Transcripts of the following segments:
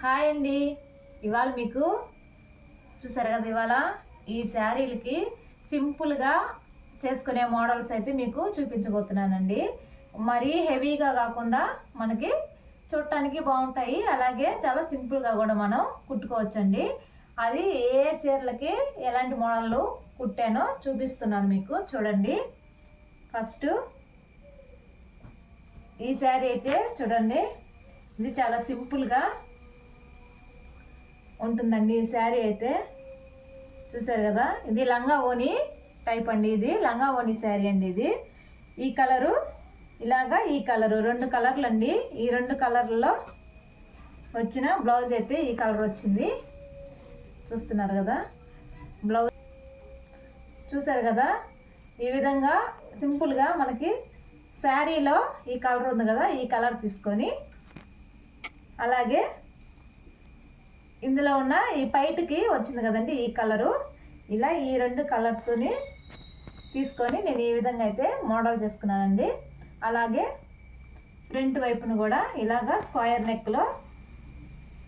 Hi అండి. ఇవాళ మీకు చూసారు కదా ఇవాళ ఈ శారీలకి సింపుల్గా చేసుకునే మోడల్స్ అయితే మీకు చూపించబోతున్నానండి. మరీ హెవీగా కాకుండా మనకి చూడటానికి బాగుంటాయి. అలాగే చాలా సింపుల్గా కూడా మనం కుట్టుకోవచ్చండి. అది ఏ చీరలకి ఎలాంటి మోడళ్ళు కుట్టానో చూపిస్తున్నాను మీకు. చూడండి. ఫస్ట్ ఈ శారీ అయితే చూడండి. ఇది చాలా సింపుల్గా ఉంటుందండి ఈ శారీ అయితే. చూసారు కదా? ఇది లంగా ఓని టైప్ అండి ఇది. లంగా ఓని శారీ అండి ఇది. ఈ కలరు ఇలాగా ఈ కలరు రెండు కలర్లు అండి ఈ రెండు కలర్లలో వచ్చిన బ్లౌజ్ అయితే ఈ కలర్ వచ్చింది. చూస్తున్నారు కదా? బ్లౌజ్ చూసారు కదా? ఈ విధంగా సింపుల్గా మనకి శారీలో ఈ కలర్ ఉంది కదా? ఈ కలర్ తీసుకొని అలాగే ఇందులో ఉన్న ఈ పైట్కి వచ్చింది కదండి ఈ కలరు. ఇలా ఈ రెండు కలర్స్ని తీసుకొని నేను ఈ విధంగా అయితే మోడల్ చేసుకున్నానండి. అలాగే ఫ్రంట్ వైపును కూడా ఇలాగా స్క్వయర్ నెక్లో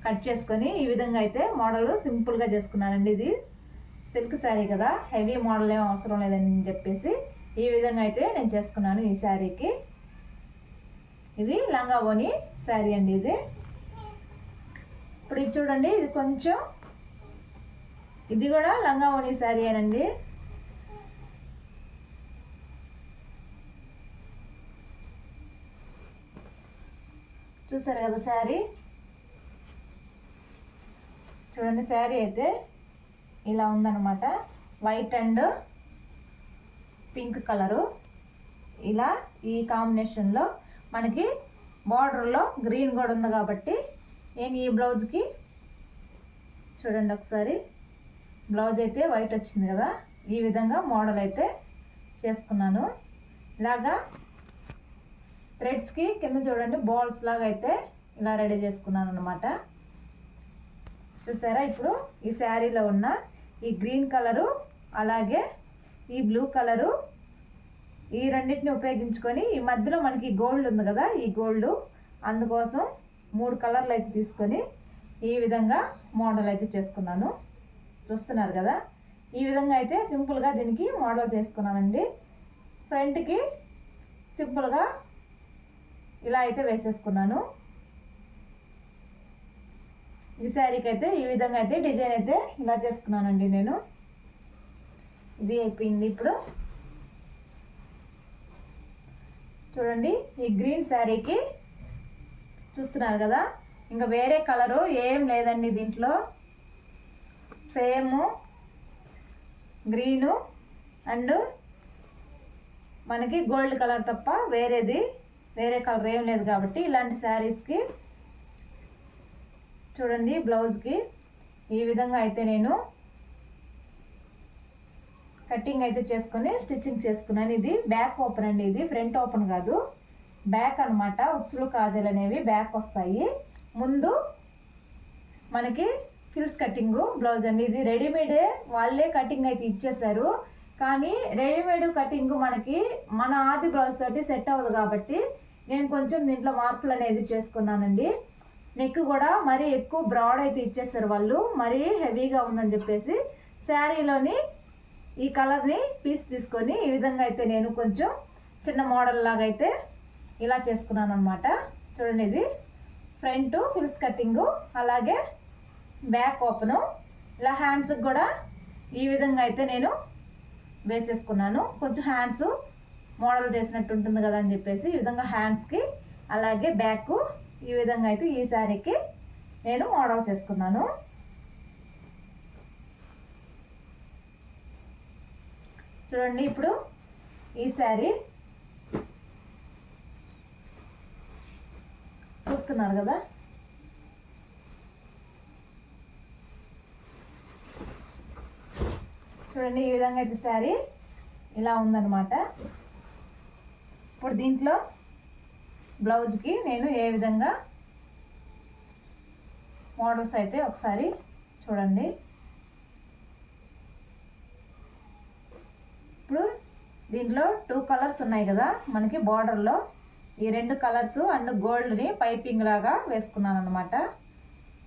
కట్ చేసుకొని ఈ విధంగా అయితే మోడల్ సింపుల్గా చేసుకున్నానండి ఇది. సిల్క్ శారీ కదా హెవీ మోడల్ ఏం అవసరం లేదని చెప్పేసి ఈ విధంగా అయితే నేను చేసుకున్నాను ఈ శారీకి. ఇది లంగా ఓని శారీ అండి ఇది. ఇప్పుడు ఇది చూడండి ఇది కొంచెం ఇది కూడా లంగా ఓని శారీ అనండి చూసారు కదా శారీ? చూడండి శారీ అయితే ఇలా ఉందన్నమాట. వైట్ అండ్ పింక్ కలరు ఇలా ఈ కాంబినేషన్లో మనకి బార్డర్లో గ్రీన్ కూడా ఉంది కాబట్టి నేను ఈ బ్లౌజ్కి చూడండి ఒకసారి. బ్లౌజ్ అయితే వైట్ వచ్చింది కదా? ఈ విధంగా మోడల్ అయితే చేసుకున్నాను. ఇలాగా థ్రెడ్స్కి కింద చూడండి బాల్స్ లాగా అయితే ఇలా రెడీ చేసుకున్నాను అనమాట చూసారా ఇప్పుడు? ఈ శారీలో ఉన్న ఈ గ్రీన్ కలరు అలాగే ఈ బ్లూ కలరు ఈ రెండింటిని ఉపయోగించుకొని ఈ మధ్యలో మనకి గోల్డ్ ఉంది కదా? ఈ గోల్డ్ అందుకోసం మూడు కలర్లు అయితే తీసుకొని ఈ విధంగా మోడల్ అయితే చేసుకున్నాను. చూస్తున్నారు కదా? ఈ విధంగా అయితే సింపుల్గా దీనికి మోడల్ చేసుకున్నానండి. ఫ్రంట్కి సింపుల్గా ఇలా అయితే వేసేసుకున్నాను. ఈ శారీకి అయితే ఈ విధంగా అయితే డిజైన్ అయితే ఇలా చేసుకున్నానండి నేను. ఇది అయిపోయింది ఇప్పుడు. చూడండి ఈ గ్రీన్ శారీకి చూస్తున్నారు కదా? ఇంకా వేరే కలరు ఏం లేదండి దీంట్లో. సేమ్ గ్రీను అండ్ మనకి గోల్డ్ కలర్ తప్ప వేరేది వేరే కలర్ ఏం లేదు కాబట్టి ఇలాంటి శారీస్కి చూడండి బ్లౌజ్కి ఈ విధంగా అయితే నేను కటింగ్ అయితే చేసుకొని స్టిచ్చింగ్ చేసుకున్నాను. ఇది బ్యాక్ ఓపెన్ అండి ఇది ఫ్రంట్ ఓపెన్ కాదు. బ్యాక్ అనమాట ఉక్సులు కాజలు అనేవి బ్యాక్ వస్తాయి. ముందు మనకి ఫిల్స్ కటింగ్ బ్లౌజ్ అండి. ఇది రెడీమేడే వాళ్ళే కటింగ్ అయితే ఇచ్చేసారు కానీ రెడీమేడ్ కటింగ్ మనకి మన ఆది బ్లౌజ్ తోటి సెట్ అవ్వదు కాబట్టి నేను కొంచెం దీంట్లో మార్పులు అనేది చేసుకున్నానండి. నెక్ కూడా మరీ ఎక్కువ బ్రాడ్ అయితే ఇచ్చేసారు వాళ్ళు. మరీ హెవీగా ఉందని చెప్పేసి శారీలోని ఈ కలర్ని పీస్ తీసుకొని ఈ విధంగా అయితే నేను కొంచెం చిన్న మోడల్ లాగా అయితే ఇలా చేసుకున్నాను అనమాట చూడండి ఇది. ఫ్రంట్ ఫిల్స్ కటింగు అలాగే బ్యాక్ ఓపెను ఇలా హ్యాండ్స్కి కూడా ఈ విధంగా అయితే నేను వేసేసుకున్నాను. కొంచెం హ్యాండ్స్ మోడల్ చేసినట్టు ఉంటుంది కదా అని చెప్పేసి ఈ విధంగా హ్యాండ్స్కి అలాగే బ్యాక్ ఈ విధంగా అయితే ఈ శారీకి నేను మోడల్ చేసుకున్నాను. చూడండి ఇప్పుడు ఈ శారీ చూస్తున్నారు కదా? చూడండి ఈ విధంగా అయితే శారీ ఇలా ఉందన్నమాట. ఇప్పుడు దీంట్లో బ్లౌజ్కి నేను ఏ విధంగా మోడల్స్ అయితే ఒకసారి చూడండి. ఇప్పుడు దీంట్లో టూ కలర్స్ ఉన్నాయి కదా మనకి బార్డర్లో ఈ రెండు కలర్స్ అండ్ గోల్డ్ని పైపింగ్ లాగా వేసుకున్నాను అనమాట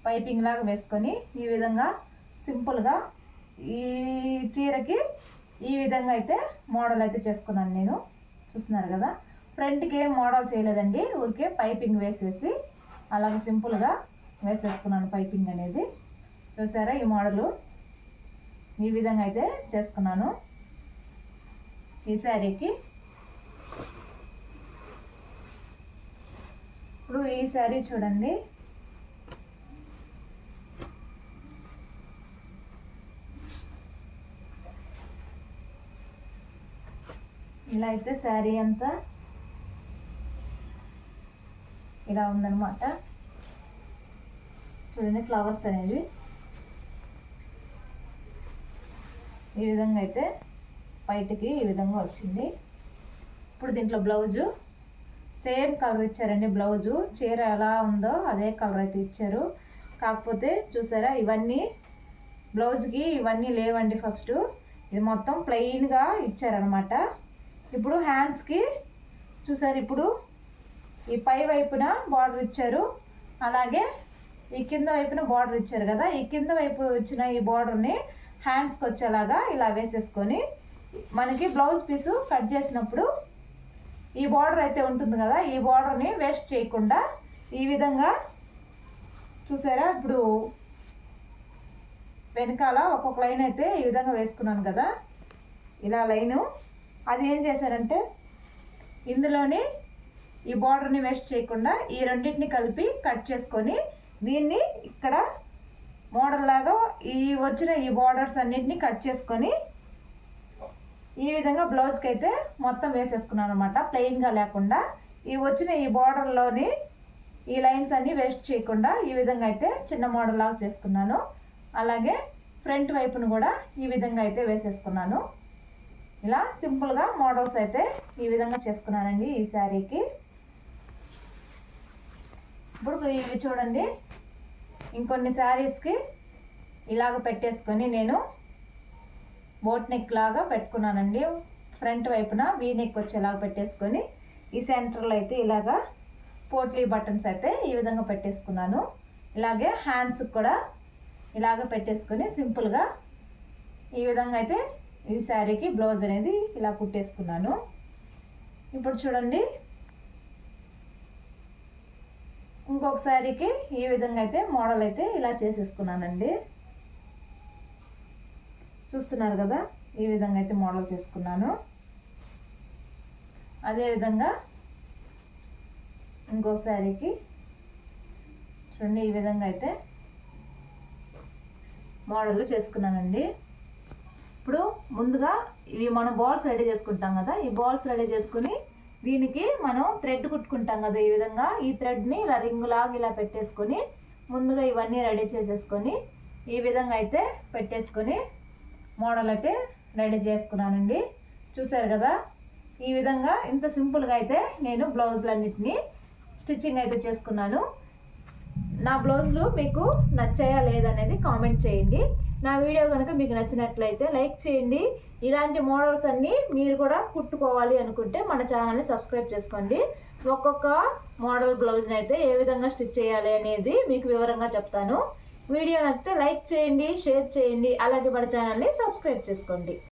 పైపింగ్ లాగా వేసుకొని ఈ విధంగా సింపుల్గా ఈ చీరకి ఈ విధంగా అయితే మోడల్ అయితే చేసుకున్నాను నేను. చూస్తున్నారు కదా? ఫ్రంట్కి ఏం మోడల్ చేయలేదండి. ఊరికే పైపింగ్ వేసేసి అలాగే సింపుల్గా వేసేసుకున్నాను పైపింగ్ అనేది. చూసారా ఈ మోడలు? ఈ విధంగా అయితే చేసుకున్నాను. ఈ శారీకి ఇప్పుడు ఈ శారీ చూడండి. ఇలా అయితే శారీ అంతా ఇలా ఉందన్నమాట. చూడండి ఫ్లవర్స్ అనేది. ఈ విధంగా అయితే బయటికి ఈ విధంగా వచ్చింది. ఇప్పుడు దీంట్లో బ్లౌజు. సేమ్ కలర్ ఇచ్చారండి బ్లౌజు. చీర ఎలా ఉందో అదే కలర్ అయితే ఇచ్చారు. కాకపోతే చూసారా ఇవన్నీ బ్లౌజ్కి ఇవన్నీ లేవండి ఫస్ట్. ఇది మొత్తం ప్లెయిన్గా ఇచ్చారనమాట ఇప్పుడు హ్యాండ్స్కి చూసారు ఇప్పుడు ఈ పై వైపున బార్డర్ ఇచ్చారు. అలాగే ఈ కింద వైపున బార్డర్ ఇచ్చారు కదా ఈ కింద వైపు వచ్చిన ఈ బార్డర్ని హ్యాండ్స్కి వచ్చేలాగా ఇలా వేసేసుకొని మనకి బ్లౌజ్ పీసు కట్ చేసినప్పుడు ఈ బార్డర్ అయితే ఉంటుంది కదా ఈ బార్డర్ని వేస్ట్ చేయకుండా ఈ విధంగా చూసారా? ఇప్పుడు వెనకాల ఒక్కొక్క లైన్ అయితే ఈ విధంగా వేసుకున్నాను కదా. ఇలా లైను అది ఏం చేశారంటే ఇందులోని ఈ బార్డర్ని వేస్ట్ చేయకుండా ఈ రెండింటిని కలిపి కట్ చేసుకొని దీన్ని ఇక్కడ మోడల్ లాగా ఈ వచ్చిన ఈ బార్డర్స్ అన్నిటిని కట్ చేసుకొని ఈ విధంగా బ్లౌజ్కి అయితే మొత్తం వేసేసుకున్నాను అనమాట ప్లెయిన్గా లేకుండా ఈ వచ్చిన ఈ బార్డర్లోని ఈ లైన్స్ అన్నీ వేస్ట్ చేయకుండా ఈ విధంగా అయితే చిన్న మోడల్ లాగా చేసుకున్నాను. అలాగే ఫ్రంట్ వైపును కూడా ఈ విధంగా అయితే వేసేసుకున్నాను. ఇలా సింపుల్గా మోడల్స్ అయితే ఈ విధంగా చేసుకున్నానండి ఈ శారీకి. ఇప్పుడు ఇవి చూడండి. ఇంకొన్ని శారీస్కి ఇలాగ పెట్టేసుకొని నేను బోట్ నెక్ లాగా పెట్టుకున్నానండి. ఫ్రంట్ వైపున వీ నెక్ వచ్చేలాగా పెట్టేసుకొని ఈ సెంటర్లో అయితే ఇలాగా పోట్లీ బటన్స్ అయితే ఈ విధంగా పెట్టేసుకున్నాను. ఇలాగే హ్యాండ్స్ కూడా ఇలాగ పెట్టేసుకొని సింపుల్గా ఈ విధంగా అయితే ఈ శారీకి బ్లౌజ్ అనేది ఇలా కుట్టేసుకున్నాను. ఇప్పుడు చూడండి. ఇంకొక శారీకి ఈ విధంగా అయితే మోడల్ అయితే ఇలా చేసేసుకున్నానండి. చూస్తున్నారు కదా? ఈ విధంగా అయితే మోడల్ చేసుకున్నాను. అదేవిధంగా ఇంకో శారీకి చూడండి ఈ విధంగా అయితే మోడల్ చేసుకున్నానండి. ఇప్పుడు ముందుగా ఇవి మనం బాల్స్ రెడీ చేసుకుంటాం కదా? ఈ బాల్స్ రెడీ చేసుకుని దీనికి మనం థ్రెడ్ కుట్టుకుంటాం కదా? ఈ విధంగా ఈ థ్రెడ్ని ఇలా రింగ్ లాగా ఇలా పెట్టేసుకొని ముందుగా ఇవన్నీ రెడీ చేసేసుకొని ఈ విధంగా అయితే పెట్టేసుకొని మోడల్ అయితే రెడీ చేసుకున్నానండి. చూసారు కదా? ఈ విధంగా ఇంత సింపుల్గా అయితే నేను బ్లౌజులన్నింటినీ స్టిచ్చింగ్ అయితే చేసుకున్నాను. నా బ్లౌజులు మీకు నచ్చాయా లేదనేది కామెంట్ చేయండి. నా వీడియో కనుక మీకు నచ్చినట్లయితే లైక్ చేయండి. ఇలాంటి మోడల్స్ అన్నీ మీరు కూడా కుట్టుకోవాలి అనుకుంటే మన ఛానల్ని సబ్స్క్రైబ్ చేసుకోండి. ఒక్కొక్క మోడల్ బ్లౌజ్ని అయితే ఏ విధంగా స్టిచ్ చేయాలి అనేది మీకు వివరంగా చెప్తాను. వీడియో నచ్చితే లైక్ చేయండి షేర్ చేయండి అలాగే మన ఛానల్ని సబ్స్క్రైబ్ చేసుకోండి.